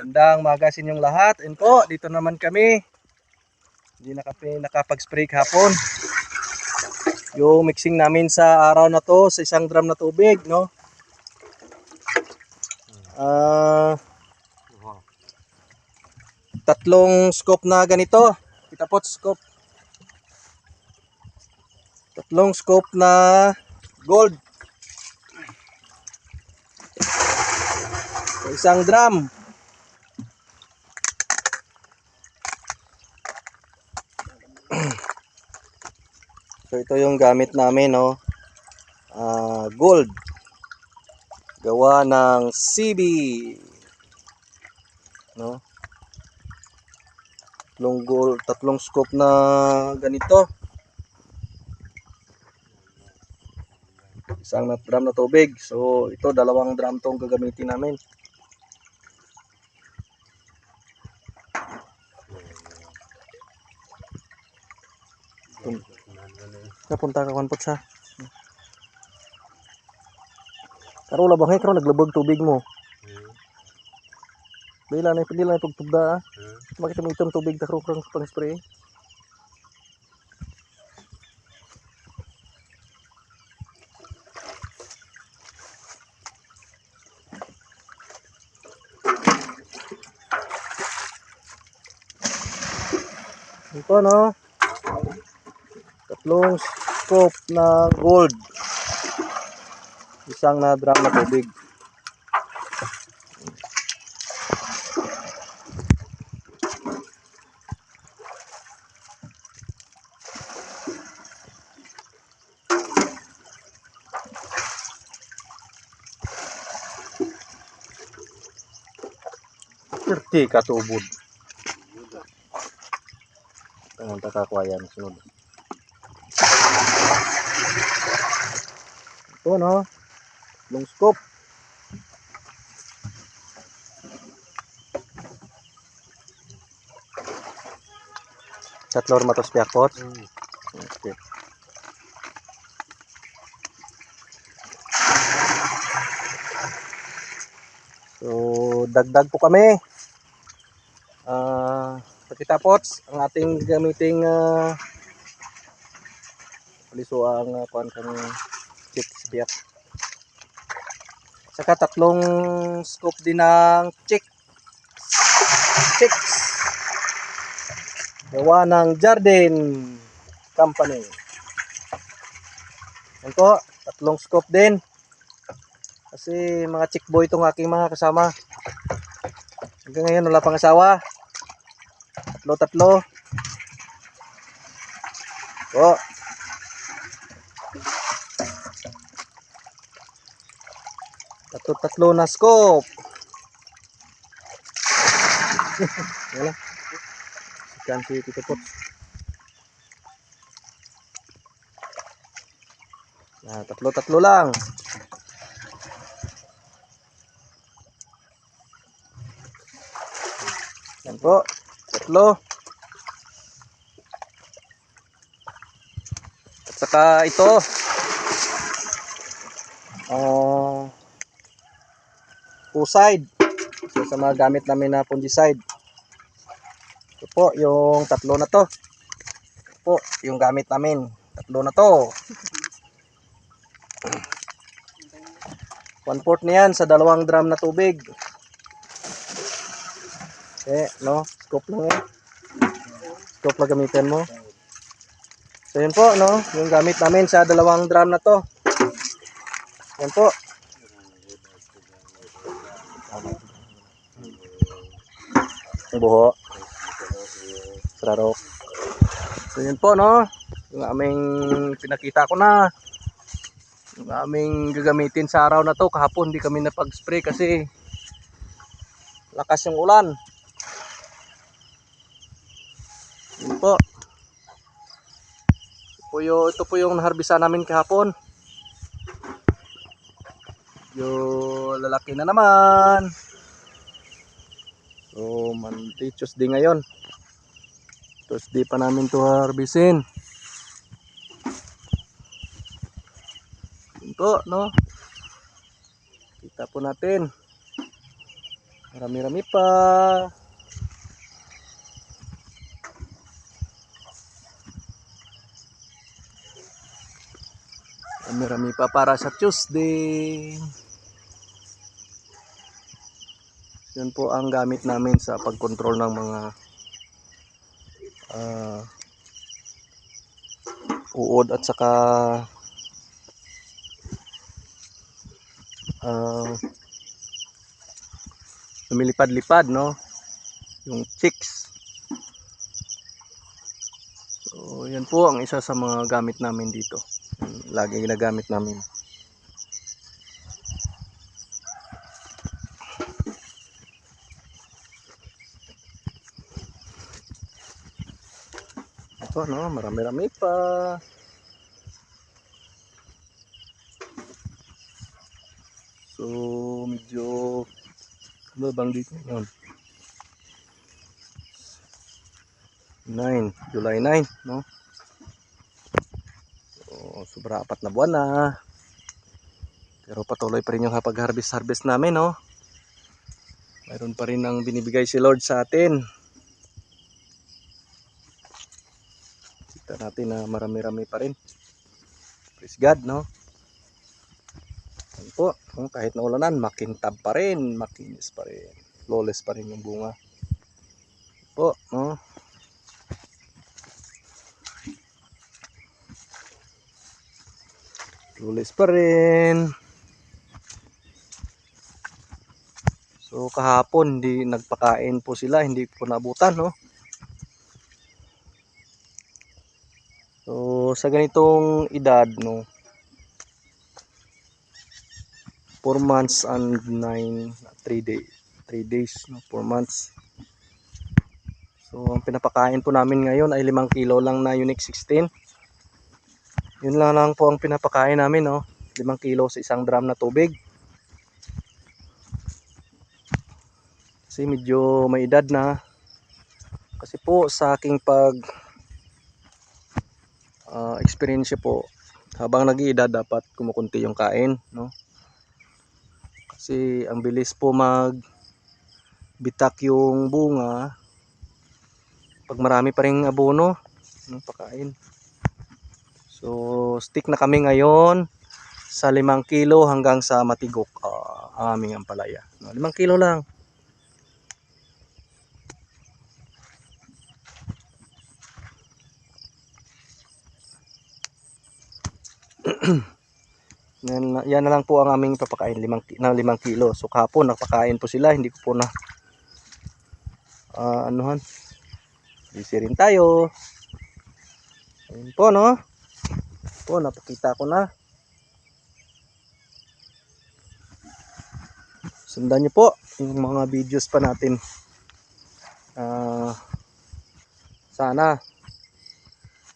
Gandang maga sa inyong lahat. And po, dito naman kami. Hindi na kami nakapag-spray kahapon. Yung mixing namin sa araw na to, sa isang drum na tubig, no? Ah, tatlong scope na ganito. Kita po, scope. Tatlong scope na gold. Sa isang drum. So ito yung gamit namin no. Ah, gold. Gawa ng CB. No. Tatlong gold, tatlong scope na ganito. Isang na drum na tubig. So ito dalawang drum tong gagamitin namin. Napunta ka kanpot sa. Karo labang karon naglabog tubig mo. Bila na pila na tugtugda. ah. Makita mo itong tubig ta karon karon pang spray. Ito no. Tatlong scope na gold. Isang na drum na tubig. Perti katubod. Ang takakwayan sunod. Ito no. Long scope. Tatlo matos piakot. Okay. So, dagdag po kami. Ah, pagkitapos, ang ating gamiting ah, Puliso ang uh, kuan kang biyak. Saka tatlong scoop din ng chick. Chicks. Gawa ng Jardine Company. Yan po, tatlong scoop din. Kasi mga chick boy itong aking mga kasama. Hanggang ngayon wala pang asawa. Tatlo tatlo. Po. Tatlo-tatlo na scope. Wala. Sikan si Tito Pot. Nah, tatlo-tatlo lang. Yan po. Tatlo. At saka ito. Oh, puside. So, sa mga gamit namin na fungicide. Ito po, yung tatlo na to. Ito po, yung gamit namin. Tatlo na to. One fourth na yan sa dalawang drum na tubig. Okay, no? Scope lang eh. Scope lang gamitin mo. So yun po, no? Yung gamit namin sa dalawang drum na to. Yan po. Ang buho. Sararok. So yun po no. Yung aming pinakita ko na. Yung aming gagamitin sa araw na to. Kahapon di kami napag-spray kasi lakas yung ulan. Yun po. Ito po yung, ito po yung naharbisa namin kahapon. Yung lalaki na naman. So, Monday, Tuesday ngayon. Tuesday pa namin to harbisin. Po, no? Kita po natin. Marami-rami pa. Marami-rami pa para sa Tuesday. Yun po ang gamit namin sa pagkontrol ng mga ah, uod at saka ah, lumilipad-lipad no? Yung chicks. So yan po ang isa sa mga gamit namin dito. Lagi ginagamit namin ito no? Marami-rami pa. So medyo ano bang dito yun 9 July 9 no? So sobra apat na buwan na. Pero patuloy pa rin yung pag harvest harvest namin no? Mayroon pa rin ang binibigay si Lord sa atin kita natin na marami-rami pa rin praise God no Yan po, kahit naulanan, makintab pa rin, makinis pa rin, flawless pa rin yung bunga. Po, no? Flawless pa rin. So kahapon hindi nagpakain po sila, hindi po nabutan, no? So sa ganitong edad, no, 4 months and 9 3 day 3 days no 4 months. So ang pinapakain po namin ngayon ay 5 kilo lang na Unique 16 yun lang lang po ang pinapakain namin no 5 kilo sa isang drum na tubig. Kasi medyo may edad na. Kasi po sa aking pag ah, experience po. Habang nag-iedad dapat kumukunti yung kain no? Kasi ang bilis po mag bitak yung bunga pag marami pa rin abono no, pakain so stick na kami ngayon sa 5 kilo hanggang sa matigok. Ang aming ampalaya. No, 5 kilo lang Yan, yan na lang po ang aming papakain, limang, na 5 kilo. So kahapon nagpakain po sila, hindi ko po na ah, anuhan. Busy rin tayo. Ayun po no. Po, napakita ko na. Sundan niyo po yung mga videos pa natin. Ah, sana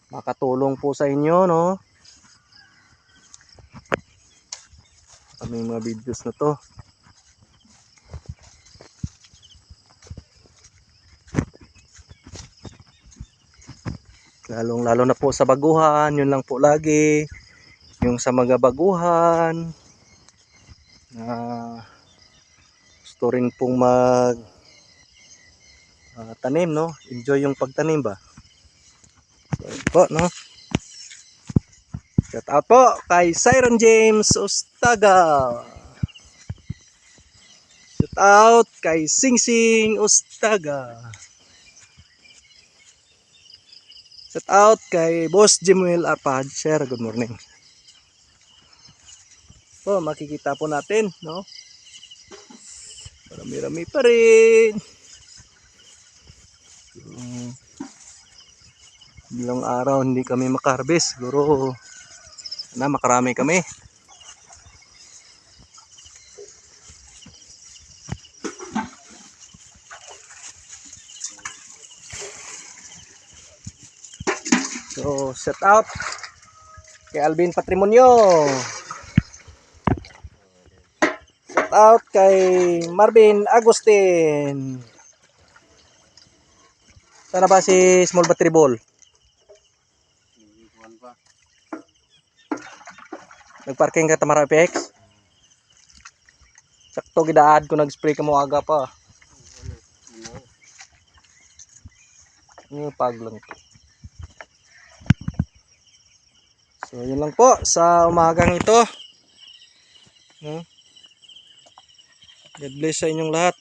makatulong po sa inyo no. Aming mga videos na to. Lalong lalo na po sa baguhan yun lang po lagi. Yung sa mga baguhan na gusto rin pong mag ah, tanim no? Enjoy yung pagtanim ba? So, po no Shout out po kay Siren James Ustaga. Shout out kay Sing Sing Ustaga. Shout out kay Boss Jimuel Arpad. Sir, good morning. Po, makikita po natin, no? Marami-rami pa rin. Ilang araw hindi kami makarbis. Siguro na makarami kami. So, set out kay Alvin Patrimonio. Set out kay Marvin Agustin. Sana ba si Small Battery Ball? Nagparking ka Tamara PX? Sakto gidaad ko nag-spray ka mo aga pa. Yung pag lang to. So yun lang po sa umagang ito. Hmm? God bless sa inyong lahat.